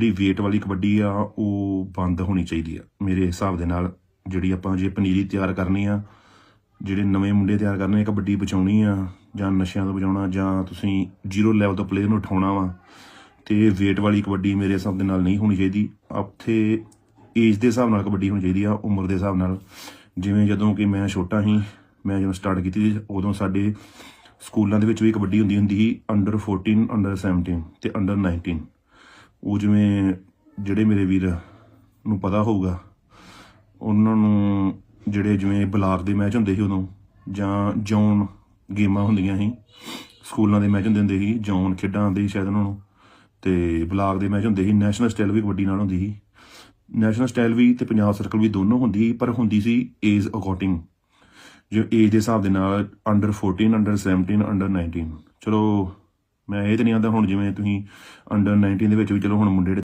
ਜਿਹੜੀ weight ਵਾਲੀ ਕਬੱਡੀ ਆ ਉਹ ਬੰਦ ਹੋਣੀ ਚਾਹੀਦੀ ਆ। ਮੇਰੇ ਹਿਸਾਬ ਦੇ ਨਾਲ ਜਿਹੜੀ ਆਪਾਂ ਜੇ ਪਨੀਰੀ ਤਿਆਰ ਕਰਨੀ ਆ ਜਿਹੜੇ ਨਵੇਂ ਮੁੰਡੇ ਤਿਆਰ ਕਰਨੇ ਆ ਕਬੱਡੀ ਬਚਾਉਣੀ ਆ ਜਾਂ ਨਸ਼ਿਆਂ ਤੋਂ ਬਚਾਉਣਾ ਜਾਂ ਤੁਸੀਂ ਜ਼ੀਰੋ ਲੈਵਲ ਤੋਂ ਪਲੇਅਰ ਨੂੰ ਉਠਾਉਣਾ ਵਾ ਤੇ weight ਵਾਲੀ ਕਬੱਡੀ ਮੇਰੇ ਹਿਸਾਬ ਦੇ ਨਾਲ ਨਹੀਂ ਹੋਣੀ ਚਾਹੀਦੀ। ਉੱਥੇ ਏਜ ਦੇ ਹਿਸਾਬ ਨਾਲ ਕਬੱਡੀ ਹੋਣੀ ਚਾਹੀਦੀ ਆ ਉਮਰ ਦੇ ਹਿਸਾਬ ਨਾਲ। ਜਿਵੇਂ ਜਦੋਂ ਕਿ ਮੈਂ ਛੋਟਾ ਸੀ ਮੈਂ ਜਦੋਂ ਸਟਾਰਟ ਕੀਤੀ ਸੀ, ਉਦੋਂ ਸਾਡੇ ਸਕੂਲਾਂ ਦੇ ਵਿੱਚ ਵੀ ਕਬੱਡੀ ਹੁੰਦੀ ਹੁੰਦੀ ਸੀ ਅੰਡਰ 14 ਅੰਡਰ 17 ਤੇ ਅੰਡਰ 19 ਉਹ ਜਿਵੇਂ ਜਿਹੜੇ ਮੇਰੇ ਵੀਰ ਨੂੰ ਪਤਾ ਹੋਊਗਾ, ਉਹਨਾਂ ਨੂੰ ਜਿਹੜੇ ਜਿਵੇਂ ਬਲਾਕ ਦੇ ਮੈਚ ਹੁੰਦੇ ਸੀ ਉਦੋਂ, ਜਾਂ ਜੌਨ ਗੇਮਾਂ ਹੁੰਦੀਆਂ ਸੀ, ਸਕੂਲਾਂ ਦੇ ਮੈਚ ਹੁੰਦੇ ਹੁੰਦੇ ਸੀ, ਜੌਨ ਖੇਡਾਂ ਆਉਂਦੇ ਸੀ ਸ਼ਾਇਦ ਉਹਨਾਂ ਨੂੰ, ਤੇ ਬਲਾਕ ਦੇ ਮੈਚ ਹੁੰਦੇ ਸੀ ਨੈਸ਼ਨਲ ਸਟਾਈਲ ਵੀ ਕਬੱਡੀ ਨਾਲ ਹੁੰਦੀ ਸੀ। ਨੈਸ਼ਨਲ ਸਟਾਈਲ ਵੀ ਤੇ ਪੰਜਾਬ ਸਰਕਲ ਵੀ ਦੋਨੋਂ ਹੁੰਦੀ ਸੀ, ਪਰ ਹੁੰਦੀ ਸੀ ਏਜ ਅਕੋਰਡਿੰਗ ਜੋ ਏਜ ਦੇ ਹਿਸਾਬ ਦੇ ਨਾਲ ਅੰਡਰ 14 ਅੰਡਰ 17 ਅੰਡਰ 19 ਚਲੋ ਮੈਂ ਇਹ ਤਾਂ ਨਹੀਂ ਆਂਦਾ ਹੁਣ ਜਿਵੇਂ ਤੁਸੀਂ ਅੰਡਰ 19 ਦੇ ਵਿੱਚ ਵੀ ਚਲੋ ਹੁਣ ਮੁੰਡੇ